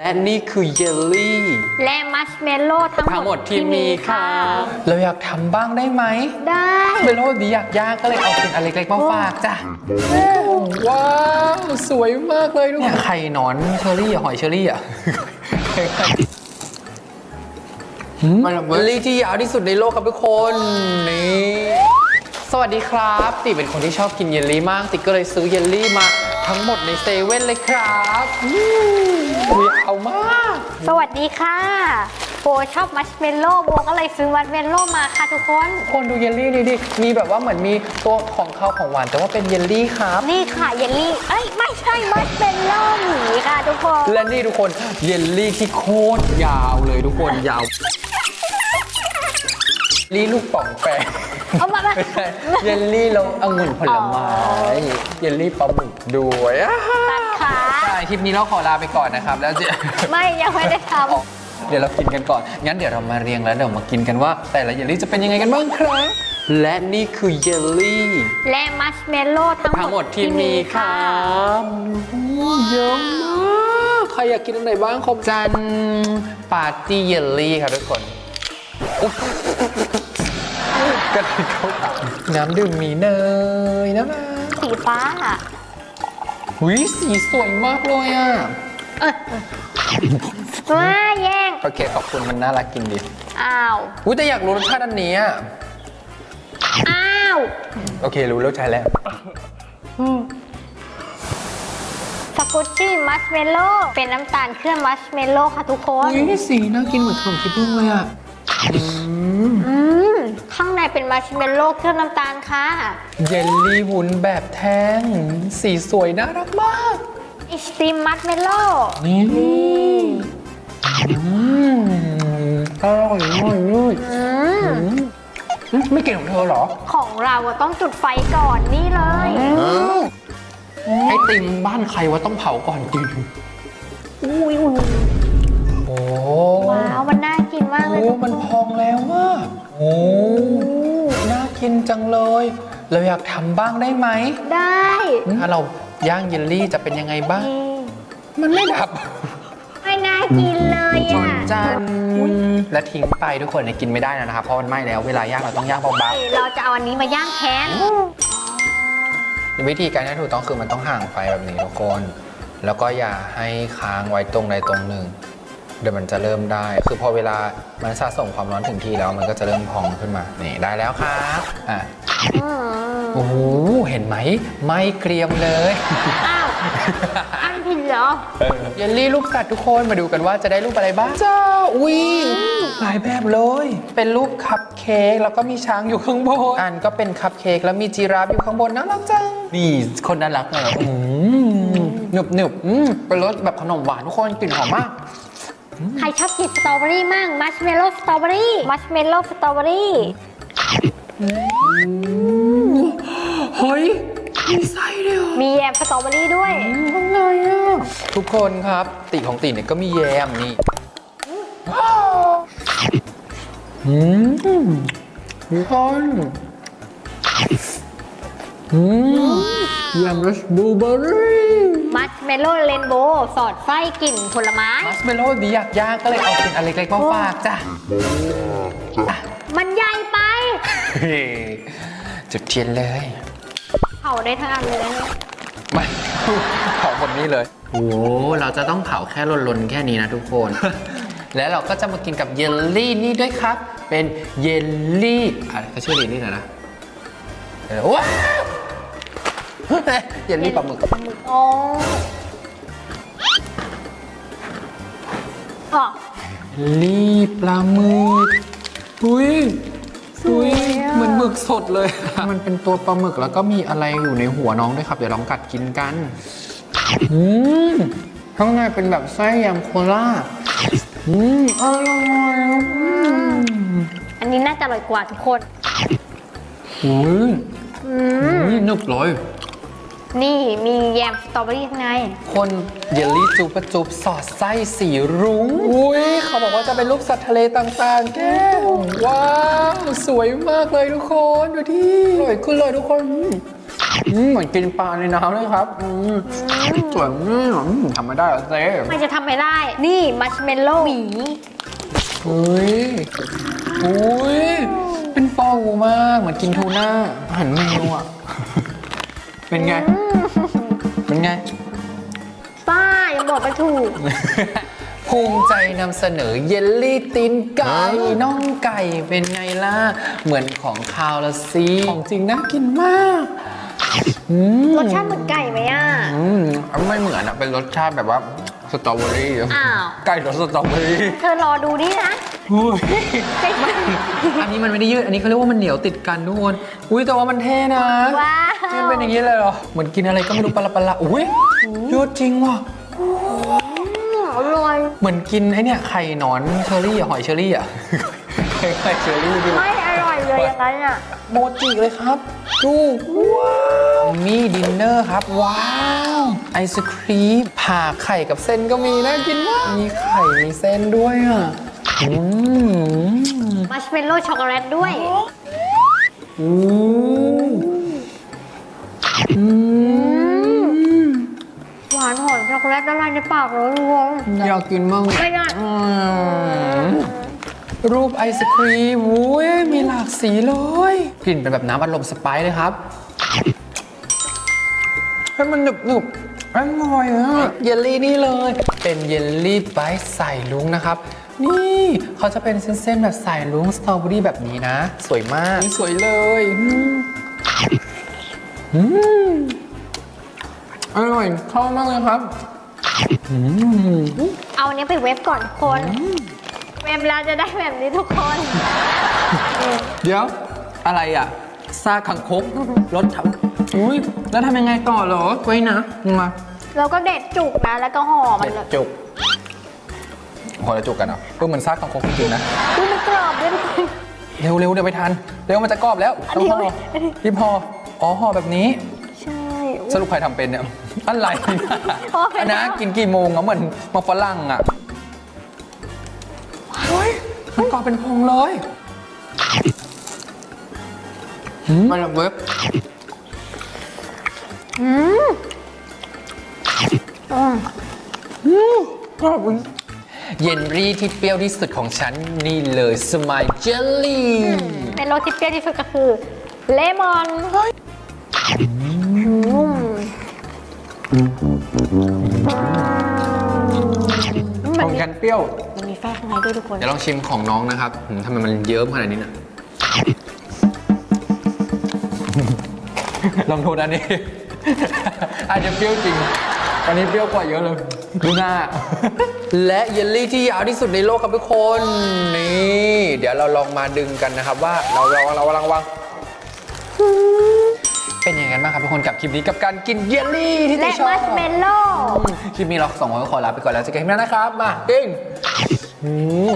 และนี่คือเยลลี่ และมัชเมลโล่ทั้งทั้งหมดที่มีค่ะ เราอยากทำบ้างได้ไหมได้ เมโลดีอยากย่างก็เลยเอาเป็นอันเล็กๆมาฝากจ้ะ ว้าว สวยมากเลยทุกคนไข่หนอนเชอรี่อะหอยเชอรี่อะมันเบอร์รี่ที่ยาวที่สุดในโลกครับทุกคนนี่ สวัสดีครับ ติเป็นคนที่ชอบกินเยลลี่มาก ติก็เลยซื้อเยลลี่มา ทั้งหมดในเซเว่นเลยครับอืมยาวมาก สวัสดีค่ะโบชอบมัชเมลโล่โบก็เลยซื้อมัชเมลโล่มาค่ะทุกคน คนดูเยลลี่นี่ดิ มีแบบว่าเหมือนมีตัวของข้าวของหวาน แต่ว่าเป็นเยลลี่ครับ นี่ค่ะเยลลี่ เอ้ย ไม่ใช่มัชเมลโล่หมีค่ะทุกคน และนี่ทุกคนเยลลี่ที่โคตรยาวเลยทุกคนยาวเย ลลี่ลูกป่องแปะเอามามาไม่ใช่เยลลี่เราองุ่นผลไม้เยลลี่ปลาหมึกด้วยอะตัดขาใช่คลิปนี้เราขอลาไปก่อนนะครับ แล้วจะไม่ยังไม่ได้ทเดี๋ยวเรากินกันก่อน งั้นเดี๋ยวเรามาเรียงแล้วเดี๋ยวมากินกันว่า แต่ละเยลลี่จะเป็นยังไงกันบ้างครับ และนี่คือเยลลี่ำและมัชเมลโล่ทั้งทั้งหมดที่มีครับเยอะมากใครอยากกินอันไหนบ้างครบจันปาร์ตี้เยลลี่ครับทุกคนอุ๊ย กระดิ่งเข้าปากน้ำดื่มมีเนยนะมาสีฟ้าหุยสีสวยมากเลยอะเออว้าแย่ง โอเค ขอบคุณมันน่ารักกินดีอ้าว อุ้ยแต่อยากรู้รสชาติอันนี้อะอ้าว โอเค รู้รสชาติแล้ว สกุชชี่มัชเมลโล่เป็นน้ำตาลเคลือบมัชเมลโล่ค่ะทุกคน อุ้ยสีน่ากินเหมือนขนมคิดดุ้งเลยอะ อืมอืม ข้างในเป็นมัชเมลโล่เคลือบน้ำตาลค่ะ เยลลี่วุ้นแบบแท่งสีสวยน่ารักมาก ไอศครีมมัชเมลโล่นี่อืมอร่อยอร่อยเลยอืมอืมไม่เก่งของเธอเหรอ ของเราอะต้องจุดไฟก่อนนี่เลย ไอติมบ้านใครว่าต้องเผาก่อนกิน อุ้ยอุ้ย มากเลยโอ้ทุกคมันพองแล้วว่าโอ้น่ากินจังเลย เราอยากทำบ้างได้ไหม ได้ ถ้าเราย่างเยลลี่จะเป็นยังไงบ้างนี่มันไม่ดับไม่น่ากินเลยจอะนจันและทิ้งไปทุกคนเนี่ยกินไม่ได้แล้วนะครับเพราะมันไหม้แล้วเวลาย่างเราต้องย่างเบาเอ้ยเราจะเอาอันนี้มาย่างแทนๆวิธีการย่างถูกต้องคือมันต้องห่างไฟแบบนี้ทุกคน แล้วก็อย่าให้ค้างไว้ตรงใดตรงหนึ่ง เดี๋ยวมันจะเริ่มได้ คือพอเวลามันสะสมความร้อนถึงที่แล้วมันก็จะเริ่มพองขึ้นมา นี่ได้แล้วครับอะอืมโอ้โหเห็นไหมไหม้เกรียมเลย อ้าวอันผิดเหรอ เยลลี่รูปสัตว์ทุกคนมาดูกันว่าจะได้รูปอะไรบ้างจ้าอุ้ยหลายแบบเลย เป็นรูปคัพเค้กแล้วก็มีช้างอยู่ข้างบนอันก็เป็นคัพเค้กแล้วมีจีราฟอยู่ข้างบนน่ารักจังนี่คนน่ารักเลยอืมหนึบหนึบอืมเป็นรสแบบขนมหวานทุกคนกลิ่นหอมมาก ใครชอบกินสตรอเบอรี่มั่งมัชเมลโล่สตรอเบอรี่มัชเมลโล่สตรอเบอรี่เฮ้ยมีไส้ด้วยเหรอมีแยมสตรอเบอรี่ด้วยข้างในอะทุกคนครับติของติเนี่ยก็มีแยมนี่อืมทุกคนอืมแยมรสบลูเบอร์รี่มัช เมลโล่เรนโบว์สอดไส้กลิ่นผลไม้ มัสเมโล่ดีอยากย่างก็เลยเอาเป็นอันเล็กๆมาฝากจ้ะมันใหญ่ไป เฮ้จุดเทียนเลยเผาได้ทั้งอันเลยนะเนี่ยไม่ เผาหมดนี้เลย โอ้เราจะต้องเผาแค่ลนๆ แค่นี้นะทุกคน แล้วเราก็จะมากินกับเยลลี่นี่ด้วยครับ เป็นเยลลี่อะไรเขาชื่อเยลลี่อะไรนะเออว้าวเยลลี่ปลาหมึกโอ้ อ๋อเยลลี่ปลาหมึกอุ้ยอุ้ยสวยอะเหมือนหมึกสดเลย มันเป็นตัวปลาหมึกแล้วก็มีอะไรอยู่ในหัวน้องด้วยครับเดี๋ยวลองกัดกินกันอืมข้างในเป็นแบบไส้ยำโคราชอืมอร่อยอืมอันนี้น่าจะอร่อยกว่าทุกคนอุ้ยอือืมมนึบเลย นี่มีแยมสตรอเบอรี่ข้างใน คนเยลลี่จุบประจุบสอดไส้สีรุ้งอุ้ยเขาบอกว่าจะเป็นรูปสัตว์ทะเลต่างๆ แก้วว้าวสวยมากเลยทุกคนดูที่อร่อยขึ้นเลยทุกคนอืมเหมือนกินปลาในน้ำเลยครับอืมสวยอืมทำไม่ได้เหรอเจ๊มันจะทำไม่ได้ นี่มัชเมลโล่หมีเฮ้ยอุ้ยเป็นฟองมากเหมือนกินทูน่าอาหารแมวอะ เป็นไง เป็นไง ป้ายังบอกไม่ถูก ภูมิใจนำเสนอเยลลี่ตีนไก่น่องไก่เป็นไงล่ะ เหมือนของคาวละซีของจริงน่ากินมากอืมรสชาติเหมือนไก่ไหมอะ อืมไม่เหมือนอะเป็นรสชาติแบบว่าสตรอเบอรี่อ้าว ไก่รสสตรอเบอรี่ เธอรอดูนี่นะ อุ้ยใช่ไหมอันนี้มันไม่ได้ยืด อันนี้เขาเรียกว่ามันเหนียวติดกันทุกคน อุ้ยแต่ว่ามันเท่นะว้าวมันเป็นอย่างนี้เลยเหรอ เหมือนกินอะไรก็ไม่รู้ปลาปลาอุ้ยยืดจริงว่ะอืมอร่อย เหมือนกินไอเนี่ยไข่หนอนเชอรี่อะหอยเชอรี่อะไข่เชอรี่ดิไม่อร่อยเลยอย่างนั้นอะโมจิเลยครับดูว้าวมีดินเนอร์ครับ ว้าว ไอศครีมผ่าไข่กับเส้นก็มีน่ากินมากมีไข่มีเส้นด้วยอะอื มมัชเมลโล่ช็อกโกแลตด้วยอืมอืมหวานหอมช็อกโกแลตละลายในปากเลยทุกคนอยากกินมั่งไม่ได้อืมรูปไอศครีมอุ้ยมีหลากสีเลย กลิ่นเป็นแบบน้ำอัดลมสไปซ์เลยครับให้มันหนึบหนึบๆ อร่อยอะเยลลี่นี่เลย เป็นเยลลี่ไบท์ใส่ลุงนะครับ นี่เขาจะเป็นเส้นๆแบบใส่ลุงสตรอเบอรี่แบบนี้นะ สวยมากสวยเลยอืมอืมอร่อยเข้ามากเลยครับอืมเอาอันนี้ไปเว็บก่อนทุกคน เว็บแล้วจะได้แบบนี้ทุกคน เดี๋ยว อะไรอะซากขังคกรถถังอุ้ยแล้วทำยังไงต่อเหรอไว้นะมา แล้วก็เด็ดจุกนะ แล้วก็ห่อมันเลยจุกพอแล้วจุกกันเหรอะก็เหมือนซากขังคกจริงๆนะอุ้ยมันกรอบด้วยทุกคน เร็วเร็วเดี๋ยวไปทัน เร็วมันจะกรอบแล้วอันต้องนี้ห่ออันนี้ รีบห่ออ๋อห่อแบบนี้ ใช่ สรุปใครทำเป็นเนี่ย อะไรห่อเป็นอันนะแล้ว กินกี่โมงอะเหมือนมาฝรั่งอะเฮ้ยมันกรอบเป็นพงเลยมาจากเว็บอืม อืมเยนรี่ที่เปรี้ยวที่สุดของฉันนี่เลยสมายเจลลี่เป็นรสที่เปรี้ยวที่สุดก็คือ เลมอนอืมมัขนองมีฉันเปรี้ยว มันมีแป้งข้างในด้วยทุกคน เดี๋ยวลองชิมของน้องนะครับอืมทำไมมันเยิ้มขนาดนี้น่ะ ลองโทษอันนี้ อาจจะเปรี้ยวจริง อันนี้เปรี้ยวกว่าเยอะเลยดูหน้า และเยลลี่ที่ยาวที่สุดในโลกครับทุกคนนี่เดี๋ยวเราลองมาดึงกันนะครับว่าเราเราเราวางวางเป็นยังไงกันบ้างครับทุกคนกับคลิปนี้กับการกินเยลลี่ที่และติชอบมัชเมลโล่คลิปนี้เราสองคนก็ขอลาไปก่อนแล้วเจอกันคลิปหน้านะครับมาดิ้งอืม